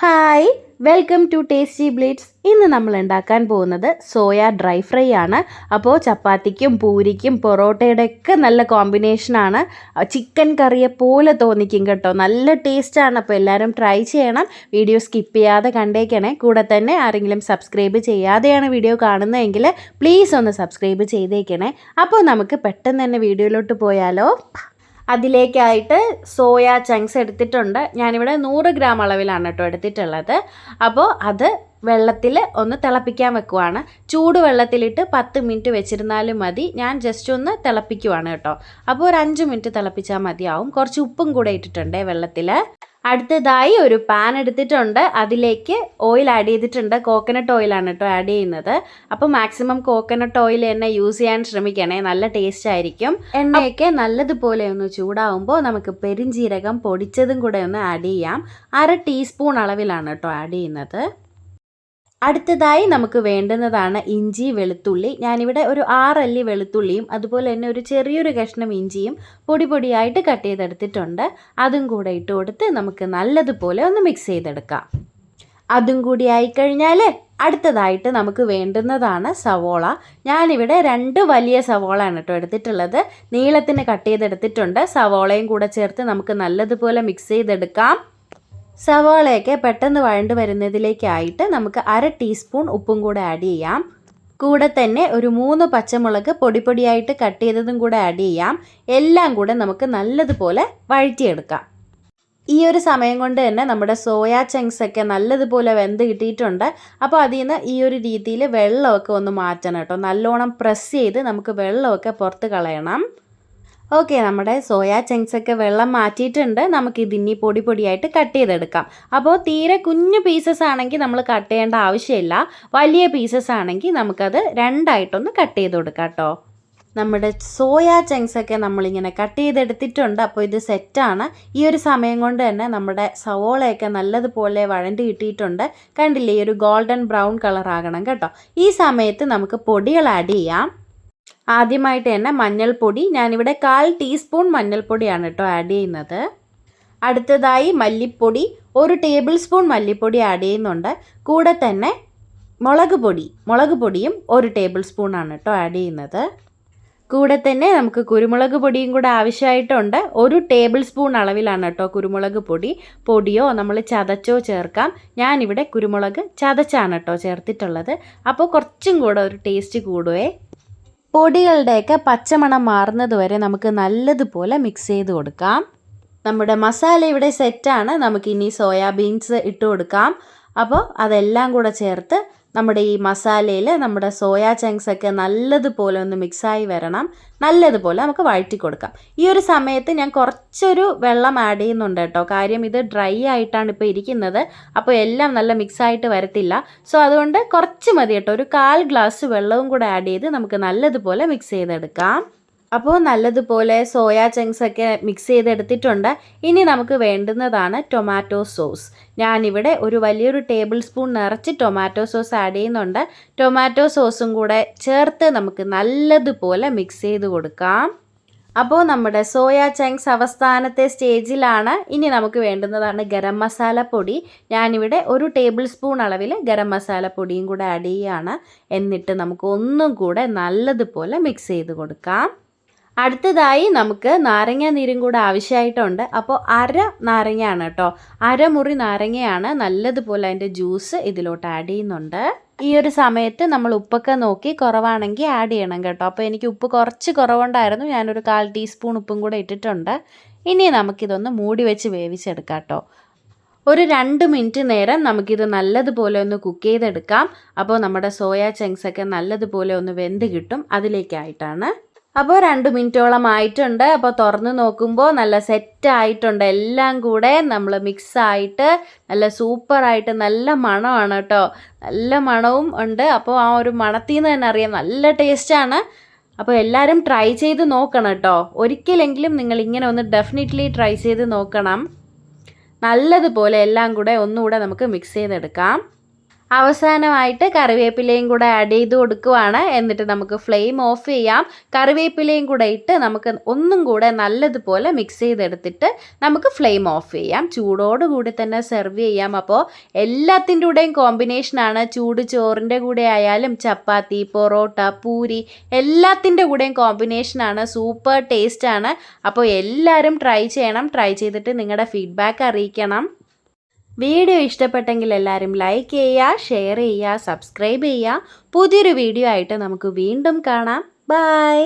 Hi welcome to tasty bleeds. ഇന്ന് നമ്മൾ ഉണ്ടാക്കാൻ പോകുന്നത് സോയ ഡ്രൈ ഫ്രൈ ആണ്. അപ്പോൾ ചപ്പാത്തിക്കും പൂരിക്കും പൊറോട്ടയുടെ ഒക്കെ നല്ല കോമ്പിനേഷനാണ് ചിക്കൻ കറിയെ പോലെ തോന്നിക്കും കേട്ടോ. നല്ല ടേസ്റ്റാണ് അപ്പോൾ എല്ലാവരും ട്രൈ ചെയ്യണം. വീഡിയോ സ്കിപ്പ് ചെയ്യാതെ കണ്ടേക്കണേ. കൂടെ തന്നെ ആരെങ്കിലും സബ്സ്ക്രൈബ് ചെയ്യാതെയാണ് വീഡിയോ കാണുന്നതെങ്കിൽ പ്ലീസ് ഒന്ന് സബ്സ്ക്രൈബ് ചെയ്തേക്കണേ. അപ്പോൾ നമുക്ക് പെട്ടെന്ന് തന്നെ വീഡിയോയിലോട്ട് പോയാലോ. അതിലേക്കായിട്ട് സോയ ചങ്ക്സ് എടുത്തിട്ടുണ്ട്. ഞാനിവിടെ നൂറ് ഗ്രാം അളവിലാണ് കേട്ടോ എടുത്തിട്ടുള്ളത്. അപ്പോൾ അത് വെള്ളത്തിൽ ഒന്ന് തിളപ്പിക്കാൻ വെക്കുവാണ്. ചൂട് വെള്ളത്തിലിട്ട് പത്ത് മിനിറ്റ് വെച്ചിരുന്നാലും മതി. ഞാൻ ജസ്റ്റ് ഒന്ന് തിളപ്പിക്കുവാണ് കേട്ടോ. അപ്പോൾ ഒരു അഞ്ച് മിനിറ്റ് തിളപ്പിച്ചാൽ മതിയാവും. കുറച്ച് ഉപ്പും കൂടെ ഇട്ടിട്ടുണ്ട് വെള്ളത്തിൽ അടുത്തതായി ഒരു പാൻ എടുത്തിട്ടുണ്ട്. അതിലേക്ക് ഓയിൽ ആഡ് ചെയ്തിട്ടുണ്ട്. കോക്കനട്ട് ഓയിലാണ് കേട്ടോ ആഡ് ചെയ്യുന്നത്. അപ്പോൾ മാക്സിമം കോക്കനട്ട് ഓയിൽ തന്നെ യൂസ് ചെയ്യാൻ ശ്രമിക്കണേ. നല്ല ടേസ്റ്റ് ആയിരിക്കും. എണ്ണയൊക്കെ നല്ലതുപോലെ ഒന്ന് ചൂടാവുമ്പോൾ നമുക്ക് പെരിഞ്ചീരകം പൊടിച്ചതും കൂടെ ഒന്ന് ആഡ് ചെയ്യാം. അര ടീസ്പൂൺ അളവിലാണ് കേട്ടോ ആഡ് ചെയ്യുന്നത്. അടുത്തതായി നമുക്ക് വേണ്ടുന്നതാണ് ഇഞ്ചി വെളുത്തുള്ളി. ഞാനിവിടെ ഒരു ആറല്ലി വെളുത്തുള്ളിയും അതുപോലെ തന്നെ ഒരു ചെറിയൊരു കഷ്ണം ഇഞ്ചിയും പൊടി പൊടിയായിട്ട് കട്ട് ചെയ്തെടുത്തിട്ടുണ്ട്. അതും കൂടെ ഇട്ട് കൊടുത്ത് നമുക്ക് നല്ലതുപോലെ ഒന്ന് മിക്സ് ചെയ്തെടുക്കാം. അതും കൂടി ആയിക്കഴിഞ്ഞാൽ അടുത്തതായിട്ട് നമുക്ക് വേണ്ടുന്നതാണ് സവോള. ഞാനിവിടെ രണ്ട് വലിയ സവോളയാണ് കേട്ടോ എടുത്തിട്ടുള്ളത്. നീളത്തിന് കട്ട് ചെയ്തെടുത്തിട്ടുണ്ട്. സവോളയും കൂടെ ചേർത്ത് നമുക്ക് നല്ലതുപോലെ മിക്സ് ചെയ്തെടുക്കാം. സവാളയൊക്കെ പെട്ടെന്ന് വഴണ്ട് വരുന്നതിലേക്കായിട്ട് നമുക്ക് അര ടീസ്പൂൺ ഉപ്പും കൂടെ ആഡ് ചെയ്യാം. കൂടെ തന്നെ ഒരു മൂന്ന് പച്ചമുളക് പൊടി പൊടിയായിട്ട് കട്ട് ചെയ്തതും കൂടെ ആഡ് ചെയ്യാം. എല്ലാം കൂടെ നമുക്ക് നല്ലതുപോലെ വഴറ്റിയെടുക്കാം. ഈ ഒരു സമയം കൊണ്ട് തന്നെ നമ്മുടെ സോയാ ചങ്ക്സ് ഒക്കെ നല്ലതുപോലെ വെന്ത് കിട്ടിയിട്ടുണ്ട്. അപ്പോൾ അതിൽ നിന്ന് ഈ ഒരു രീതിയിൽ വെള്ളമൊക്കെ ഒന്ന് മാറ്റണം കേട്ടോ. നല്ലോണം പ്രസ് ചെയ്ത് നമുക്ക് വെള്ളമൊക്കെ പുറത്ത് കളയണം. ഓക്കെ നമ്മുടെ സോയാ ചങ്ക്സ് ഒക്കെ വെള്ളം മാറ്റിയിട്ടുണ്ട്. നമുക്ക് ഇതിനി പൊടി പൊടിയായിട്ട് കട്ട് ചെയ്തെടുക്കാം. അപ്പോൾ തീരെ കുഞ്ഞു പീസസ് ആണെങ്കിൽ നമ്മൾ കട്ട് ചെയ്യേണ്ട ആവശ്യമില്ല. വലിയ പീസസ് ആണെങ്കിൽ നമുക്കത് രണ്ടായിട്ടൊന്ന് കട്ട് ചെയ്ത് കൊടുക്കാം കേട്ടോ. നമ്മുടെ സോയാ ചങ്ക്സ് ഒക്കെ നമ്മളിങ്ങനെ കട്ട് ചെയ്തെടുത്തിട്ടുണ്ട്. അപ്പോൾ ഇത് സെറ്റാണ് ഈ ഒരു സമയം കൊണ്ട് തന്നെ നമ്മുടെ സവോളയൊക്കെ നല്ലതുപോലെ വഴണ്ട് കിട്ടിയിട്ടുണ്ട്. കണ്ടില്ലേ ഈ ഒരു ഗോൾഡൻ ബ്രൗൺ കളർ കേട്ടോ. ഈ സമയത്ത് നമുക്ക് പൊടികൾ ആഡ് ചെയ്യാം. ആദ്യമായിട്ട് തന്നെ മഞ്ഞൾപ്പൊടി. ഞാനിവിടെ കാൽ ടീസ്പൂൺ മഞ്ഞൾപ്പൊടിയാണ് കേട്ടോ ആഡ് ചെയ്യുന്നത്. അടുത്തതായി മല്ലിപ്പൊടി. ഒരു ടേബിൾ സ്പൂൺ മല്ലിപ്പൊടി ആഡ് ചെയ്യുന്നുണ്ട്. കൂടെ തന്നെ മുളക് പൊടി. മുളക് പൊടിയും ഒരു ടേബിൾ സ്പൂണാണ് കേട്ടോ ആഡ് ചെയ്യുന്നത്. കൂടെ തന്നെ നമുക്ക് കുരുമുളക് പൊടിയും കൂടെ ആവശ്യമായിട്ടുണ്ട്. ഒരു ടേബിൾ സ്പൂൺ അളവിലാണ് കേട്ടോ കുരുമുളക് പൊടി. പൊടിയോ നമ്മൾ ചതച്ചോ ചേർക്കാം. ഞാനിവിടെ കുരുമുളക് ചതച്ചാണ് കേട്ടോ ചേർത്തിട്ടുള്ളത്. അപ്പോൾ കുറച്ചും കൂടെ ഒരു ടേസ്റ്റ് കൂടുവേ. പൊടികളുടെയൊക്കെ പച്ചമണം മാറുന്നത് വരെ നമുക്ക് നല്ലതുപോലെ മിക്സ് ചെയ്ത് കൊടുക്കാം. നമ്മുടെ മസാല ഇവിടെ സെറ്റാണ് നമുക്കിനി സോയാബീൻസ് ഇട്ട് കൊടുക്കാം. അപ്പോൾ അതെല്ലാം കൂടെ ചേർത്ത് നമ്മുടെ ഈ മസാലയിൽ നമ്മുടെ സോയാ ചങ്ക്സ് ഒക്കെ നല്ലതുപോലെ ഒന്ന് മിക്സായി വരണം. നല്ലതുപോലെ നമുക്ക് വഴറ്റി കൊടുക്കാം. ഈ ഒരു സമയത്ത് ഞാൻ കുറച്ചൊരു വെള്ളം ആഡ് ചെയ്യുന്നുണ്ട് കേട്ടോ. കാര്യം ഇത് ഡ്രൈ ആയിട്ടാണ് ഇപ്പോൾ ഇരിക്കുന്നത്. അപ്പോൾ എല്ലാം നല്ല മിക്സായിട്ട് വരത്തില്ല. സോ അതുകൊണ്ട് കുറച്ച് മതി കേട്ടോ. ഒരു കാൽ ഗ്ലാസ് വെള്ളവും കൂടെ ആഡ് ചെയ്ത് നമുക്ക് നല്ലതുപോലെ മിക്സ് ചെയ്തെടുക്കാം. അപ്പോൾ നല്ലതുപോലെ സോയാ ചങ്ക്സ് ഒക്കെ മിക്സ് ചെയ്തെടുത്തിട്ടുണ്ട്. ഇനി നമുക്ക് വേണ്ടുന്നതാണ് ടൊമാറ്റോ സോസ് ഞാനിവിടെ ഒരു വലിയൊരു ടേബിൾ സ്പൂൺ നിറച്ച് ടൊമാറ്റോ സോസ് ആഡ് ചെയ്യുന്നുണ്ട്. ടൊമാറ്റോ സോസും കൂടെ ചേർത്ത് നമുക്ക് നല്ലതുപോലെ മിക്സ് ചെയ്ത് കൊടുക്കാം. അപ്പോൾ നമ്മുടെ സോയാ ചങ്ക്സ് അവസാനത്തെ സ്റ്റേജിലാണ്. ഇനി നമുക്ക് വേണ്ടുന്നതാണ് ഗരം മസാല പൊടി. ഞാനിവിടെ ഒരു ടേബിൾ സ്പൂൺ അളവിൽ ഗരം മസാല പൊടിയും കൂടെ ആഡ് ചെയ്യുകയാണ് എന്നിട്ട് നമുക്ക് ഒന്നും കൂടെ നല്ലതുപോലെ മിക്സ് ചെയ്ത് കൊടുക്കാം. അടുത്തതായി നമുക്ക് നാരങ്ങ നീരും കൂടെ ആവശ്യമായിട്ടുണ്ട്. അപ്പോൾ അര നാരങ്ങയാണ് കേട്ടോ. അരമുറി നാരങ്ങയാണ് നല്ലതുപോലെ അതിന്റെ ജ്യൂസ് ഇതിലോട്ട് ആഡ് ചെയ്യുന്നുണ്ട്. ഈ ഒരു സമയത്ത് നമ്മൾ ഉപ്പൊക്കെ നോക്കി കുറവാണെങ്കിൽ ആഡ് ചെയ്യണം കേട്ടോ. അപ്പോൾ എനിക്ക് ഉപ്പ് കുറച്ച് കുറവുണ്ടായിരുന്നു. ഞാനൊരു കാൽ ടീസ്പൂൺ ഉപ്പും കൂടെ ഇട്ടിട്ടുണ്ട്. ഇനി നമുക്കിതൊന്ന് മൂടി വെച്ച് വേവിച്ചെടുക്കാം കേട്ടോ. ഒരു രണ്ട് മിനിറ്റ് നേരം നമുക്കിത് നല്ലതുപോലെ ഒന്ന് കുക്ക് ചെയ്തെടുക്കാം. അപ്പോൾ നമ്മുടെ സോയാ ചങ്ക്സ് ഒക്കെ നല്ലതുപോലെ ഒന്ന് വെന്ത് കിട്ടും. അതിലേക്കായിട്ടാണ്. അപ്പോൾ രണ്ട് മിനിറ്റോളം ആയിട്ടുണ്ട്. അപ്പോൾ തുറന്ന് നോക്കുമ്പോൾ നല്ല സെറ്റ് ആയിട്ടുണ്ട്. എല്ലാം കൂടെ നമ്മൾ മിക്സ് ആയിട്ട് നല്ല സൂപ്പറായിട്ട് നല്ല മണമാണ് കേട്ടോ നല്ല മണവും ഉണ്ട്. അപ്പോൾ ആ ഒരു മണത്തിൽ നിന്ന് തന്നെ അറിയാം. നല്ല ടേസ്റ്റാണ് അപ്പോൾ എല്ലാവരും ട്രൈ ചെയ്ത് നോക്കണം കേട്ടോ ഒരിക്കലെങ്കിലും നിങ്ങൾ ഇങ്ങനെ ഒന്ന് ഡെഫിനറ്റ്ലി ട്രൈ ചെയ്ത് നോക്കണം. നല്ലതുപോലെ എല്ലാം കൂടെ ഒന്നുകൂടെ നമുക്ക് മിക്സ് ചെയ്തെടുക്കാം. അവസാനമായിട്ട് കറിവേപ്പിലയും കൂടെ ആഡ് ചെയ്ത് കൊടുക്കുവാണ്. എന്നിട്ട് നമുക്ക് ഫ്ലെയിം ഓഫ് ചെയ്യാം. കറിവേപ്പിലയും കൂടെ ഇട്ട് നമുക്ക് ഒന്നും കൂടെ നല്ലതുപോലെ മിക്സ് ചെയ്തെടുത്തിട്ട് നമുക്ക് ഫ്ലെയിം ഓഫ് ചെയ്യാം. ചൂടോടുകൂടി തന്നെ സെർവ് ചെയ്യാം. അപ്പോൾ എല്ലാത്തിന്റെ കൂടെയും കോമ്പിനേഷനാണ് ചൂട് ചോറിന്റെ കൂടെ ആയാലും ചപ്പാത്തി പൊറോട്ട പൂരി എല്ലാത്തിന്റെ കൂടെയും കോമ്പിനേഷനാണ് സൂപ്പർ ടേസ്റ്റാണ് അപ്പോൾ എല്ലാവരും ട്രൈ ചെയ്യണം. ട്രൈ ചെയ്തിട്ട് നിങ്ങളുടെ ഫീഡ്ബാക്ക് അറിയിക്കണം. വീഡിയോ ഇഷ്ടപ്പെട്ടെങ്കിൽ എല്ലാവരും ലൈക്ക് ചെയ്യുക ഷെയർ ചെയ്യുക സബ്സ്ക്രൈബ് ചെയ്യുക. പുതിയൊരു വീഡിയോ ആയിട്ട് നമുക്ക് വീണ്ടും കാണാം. ബൈ